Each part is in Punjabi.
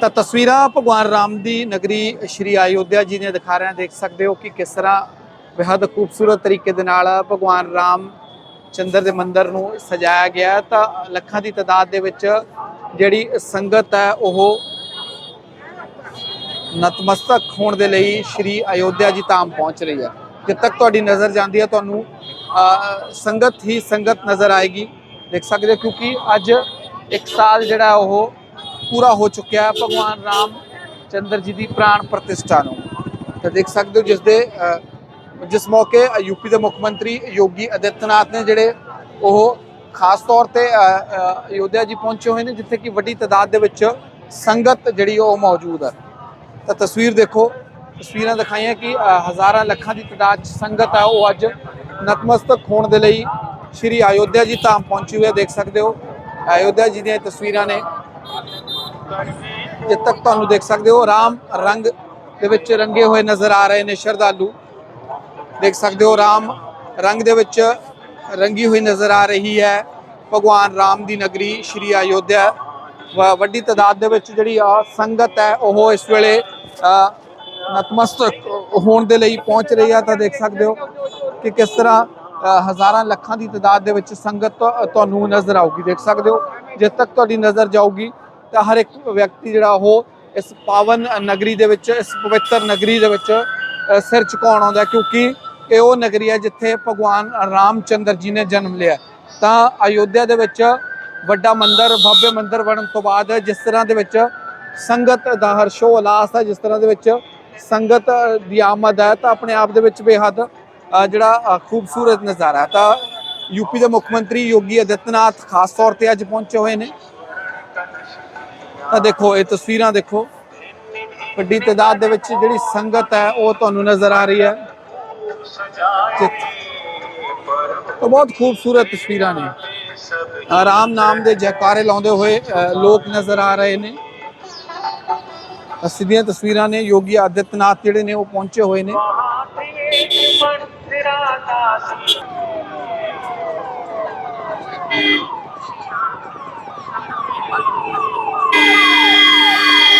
ਤਾਂ ਤਸਵੀਰਾਂ ਭਗਵਾਨ ਰਾਮ ਦੀ ਨਗਰੀ ਸ਼੍ਰੀ ਅਯੋਧਿਆ ਜੀ ਨੇ ਦਿਖਾ ਰਹੇ ਹਾਂ। ਦੇਖ ਸਕਦੇ ਹੋ ਕਿ ਕਿਸ ਤਰ੍ਹਾਂ ਬੇहद ਖੂਬਸੂਰਤ ਤਰੀਕੇ ਦੇ ਨਾਲ ਭਗਵਾਨ ਰਾਮ ਚੰਦਰ ਦੇ ਮੰਦਿਰ ਨੂੰ ਸਜਾਇਆ ਗਿਆ ਤਾਂ ਲੱਖਾਂ ਦੀ ਤਾਦਾਦ ਦੇ ਵਿੱਚ ਜਿਹੜੀ ਸੰਗਤ ਹੈ, ਉਹ ਨਤਮਸਤਕ ਹੋਣ ਦੇ ਲਈ ਸ਼੍ਰੀ ਅਯੋਧਿਆ ਜੀ ਧਾਮ ਪਹੁੰਚ ਰਹੀ ਹੈ। ਜਦ ਤੱਕ ਤੁਹਾਡੀ ਨਜ਼ਰ ਜਾਂਦੀ ਹੈ, ਤੁਹਾਨੂੰ ਸੰਗਤ ਹੀ ਸੰਗਤ ਨਜ਼ਰ ਆਏਗੀ। ਦੇਖ ਸਕਦੇ ਹੋ, ਕਿਉਂਕਿ ਅੱਜ ਇੱਕ ਸਾਲ ਜਿਹੜਾ ਉਹ ਪੂਰਾ ਹੋ ਚੁੱਕਿਆ ਹੈ। ਭਗਵਾਨ ਰਾਮ ਚੰਦਰ ਜੀ ਦੀ ਪ੍ਰਾਣ ਪ੍ਰਤਿਸ਼ਠਾ ਨੂੰ। ਤਾਂ ਦੇਖ ਸਕਦੇ ਹੋ ਜਿਸ ਦੇ ਜਿਸ ਮੌਕੇ ਯੂਪੀ ਦੇ ਮੁੱਖ ਮੰਤਰੀ ਯੋਗੀ ਆਦਿੱਤਨਾਥ ਨੇ ਜਿਹੜੇ ਉਹ ਖਾਸ ਤੌਰ ਤੇ ਅਯੋਧਿਆ ਜੀ ਪਹੁੰਚੇ ਹੋਏ ਨੇ, ਜਿੱਥੇ ਕਿ ਵੱਡੀ ਤਾਦਾਦ ਦੇ ਵਿੱਚ ਸੰਗਤ ਜਿਹੜੀ ਉਹ ਮੌਜੂਦ ਹੈ। ਤਾਂ ਤਸਵੀਰ ਦੇਖੋ, ਤਸਵੀਰਾਂ ਦਿਖਾਈਆਂ ਕਿ ਹਜ਼ਾਰਾਂ ਲੱਖਾਂ ਦੀ ਤਾਦਾਦ 'ਚ ਸੰਗਤ ਹੈ। ਉਹ ਅੱਜ ਨਤਮਸਤਕ ਹੋਣ ਦੇ ਲਈ ਸ਼੍ਰੀ ਅਯੋਧਿਆ ਜੀ ਧਾਮ ਪਹੁੰਚੀ ਹੋਈ ਹੈ। ਦੇਖ ਸਕਦੇ ਹੋ ਅਯੋਧਿਆ ਜੀ ਦੀਆਂ ਤਸਵੀਰਾਂ ਨੇ। ਜਿੱਥੇ ਤੱਕ ਤੁਹਾਨੂੰ ਦੇਖ ਸਕਦੇ ਹੋ, ਰਾਮ ਰੰਗ ਦੇ ਵਿੱਚ ਰੰਗੇ ਹੋਏ ਨਜ਼ਰ ਆ ਰਹੇ ਨੇ ਸ਼ਰਧਾਲੂ। ਦੇਖ ਸਕਦੇ ਹੋ, ਰਾਮ ਰੰਗ ਦੇ ਵਿੱਚ ਰੰਗੀ ਹੋਈ ਨਜ਼ਰ ਆ ਰਹੀ ਹੈ। ਭਗਵਾਨ ਰਾਮ ਦੀ ਨਗਰੀ ਸ਼੍ਰੀ ਅਯੋਧਿਆ। ਵ- ਵੱਡੀ ਤਾਦਾਦ ਦੇ ਵਿੱਚ ਜਿਹੜੀ ਆ ਸੰਗਤ ਹੈ, ਉਹ ਇਸ ਵੇਲੇ ਨਤਮਸਤਕ ਹੋਣ ਦੇ ਲਈ ਪਹੁੰਚ ਰਹੀ ਆ ਤਾਂ ਦੇਖ ਸਕਦੇ ਹੋ ਕਿ ਕਿਸ ਤਰ੍ਹਾਂ ਹਜ਼ਾਰਾਂ ਲੱਖਾਂ ਦੀ ਤਾਦਾਦ ਦੇ ਵਿੱਚ ਸੰਗਤ ਤੁਹਾਨੂੰ ਨਜ਼ਰ ਆਊਗੀ, ਦੇਖ ਸਕਦੇ ਹੋ ਜਿੱਥੇ ਤੱਕ ਤੁਹਾਡੀ ਨਜ਼ਰ ਜਾਊਗੀ, ਤਾਂ ਹਰ ਇੱਕ ਵਿਅਕਤੀ ਜਿਹੜਾ ਉਹ ਇਸ ਪਾਵਨ ਨਗਰੀ ਦੇ ਵਿੱਚ, ਇਸ ਪਵਿੱਤਰ ਨਗਰੀ ਦੇ ਵਿੱਚ ਸਿਰ ਝੁਕਾਉਣ ਆਉਂਦਾ ਕਿਉਂਕਿ ਇਹ ਉਹ ਨਗਰੀ ਹੈ ਜਿੱਥੇ ਭਗਵਾਨ ਰਾਮਚੰਦਰ ਜੀ ਨੇ ਜਨਮ ਲਿਆ ਤਾਂ ਅਯੋਧਿਆ ਦੇ ਵਿੱਚ ਵੱਡਾ ਮੰਦਿਰ, ਭਵਯ ਮੰਦਿਰ ਬਣਨ ਤੋਂ ਬਾਅਦ ਜਿਸ ਤਰ੍ਹਾਂ ਦੇ ਵਿੱਚ ਸੰਗਤ ਦਾ ਹਰਸ਼ੋ ਉਲਾਸ ਹੈ, ਜਿਸ ਤਰ੍ਹਾਂ ਦੇ ਵਿੱਚ ਸੰਗਤ ਦੀ ਆਮਦ ਹੈ, ਤਾਂ ਆਪਣੇ ਆਪ ਦੇ ਵਿੱਚ ਬੇਹੱਦ ਜਿਹੜਾ ਖੂਬਸੂਰਤ ਨਜ਼ਾਰਾ ਤਾਂ ਯੂਪੀ ਦੇ ਮੁੱਖ ਮੰਤਰੀ ਯੋਗੀ ਆਦਿੱਤਨਾਥ ਖਾਸ ਤੌਰ ਤੇ ਅੱਜ ਪਹੁੰਚੇ ਹੋਏ ਨੇ। ਤਾਂ ਦੇਖੋ ਇਹ ਤਸਵੀਰਾਂ ਦੇਖੋ। ਵੱਡੀ ਤਾਦਾਦ ਦੇ ਵਿੱਚ ਜਿਹੜੀ ਸੰਗਤ ਹੈ ਉਹ ਤੁਹਾਨੂੰ ਨਜ਼ਰ ਆ ਰਹੀ ਹੈ। ਤਾਂ ਬਹੁਤ ਖੂਬਸੂਰਤ ਤਸਵੀਰਾਂ ਨੇ। ਅ, ਰਾਮ ਨਾਮ ਦੇ ਜੈਕਾਰੇ ਲਾਉਂਦੇ ਹੋਏ ਅ, ਲੋਕ ਨਜ਼ਰ ਆ ਰਹੇ ਨੇ। ਸਿੱਧੀਆਂ ਤਸਵੀਰਾਂ ਨੇ। ਯੋਗੀ ਆਦਿੱਤਨਾਥ ਜਿਹੜੇ ਨੇ ਉਹ ਪਹੁੰਚੇ ਹੋਏ ਨੇ।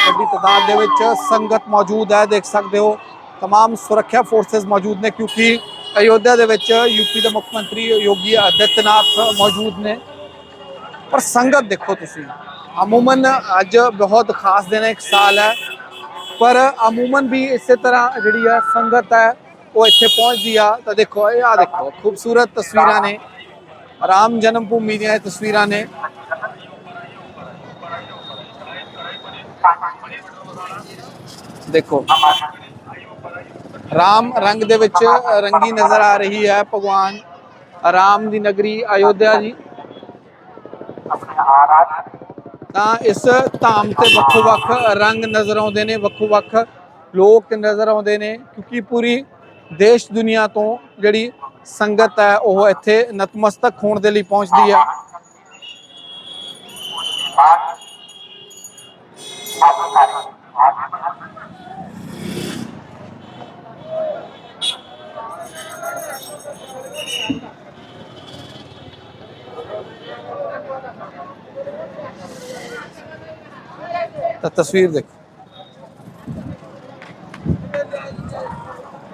ਵੱਡੀ ਤਾਦਾਦ ਦੇ ਵਿੱਚ ਸੰਗਤ ਮੌਜੂਦ ਹੈ ਦੇਖ ਸਕਦੇ ਹੋ तमाम ਸੁਰੱਖਿਆ ਫੋਰਸਸ ਮੌਜੂਦ ਨੇ ਕਿਉਂਕਿ ਅਯੋਧਿਆ ਦੇ ਵਿੱਚ ਯੂਪੀ ਦੇ ਮੁੱਖ ਮੰਤਰੀ ਯੋਗੀ ਆਦਿੱਤਨਾਥ ਮੌਜੂਦ ਨੇ ਪਰ ਸੰਗਤ ਦੇਖੋ ਤੁਸੀਂ ਅਮੂਮਨ ਅੱਜ ਬਹੁਤ ਖਾਸ ਦਿਨ ਹੈ ਇੱਕ ਸਾਲ ਹੈ ਪਰ ਅਮੂਮਨ ਵੀ ਇਸੇ ਤਰ੍ਹਾਂ ਜਿਹੜੀ ਆ ਸੰਗਤ ਹੈ ਉਹ ਇੱਥੇ ਪਹੁੰਚਦੀ ਆ, ਤਾਂ ਦੇਖੋ, ਇਹ ਆ ਦੇਖੋ, ਖੂਬਸੂਰਤ ਤਸਵੀਰਾਂ ਨੇ। ਰਾਮ ਜਨਮ ਭੂਮੀ ਦੀਆਂ ਇਹ ਤਸਵੀਰਾਂ ਨੇ। ਦੇਖੋ, ਰਾਮ ਰੰਗ ਦੇ ਵਿੱਚ ਰੰਗੀ ਨਜ਼ਰ ਆ ਰਹੀ ਹੈ ਭਗਵਾਨ। ਰਾਮ ਦੀ ਨਗਰੀ ਅਯੋਧਿਆ ਜੀ। ਤਾਂ ਇਸ ਧਾਮ ਤੇ ਵੱਖੋ ਵੱਖ ਰੰਗ ਨਜ਼ਰ ਆਉਂਦੇ ਨੇ, ਵੱਖੋ ਵੱਖ ਲੋਕ ਨਜ਼ਰ ਆਉਂਦੇ ਨੇ, ਕਿਉਂਕਿ ਪੂਰੀ ਦੇਸ਼ ਦੁਨੀਆ ਤੋਂ ਜਿਹੜੀ ਸੰਗਤ ਹੈ, ਉਹ ਇੱਥੇ ਨਤਮਸਤਕ ਹੋਣ ਦੇ ਲਈ ਪਹੁੰਚਦੀ ਹੈ। ਤਾਂ ਤਸਵੀਰ ਦੇਖੋ।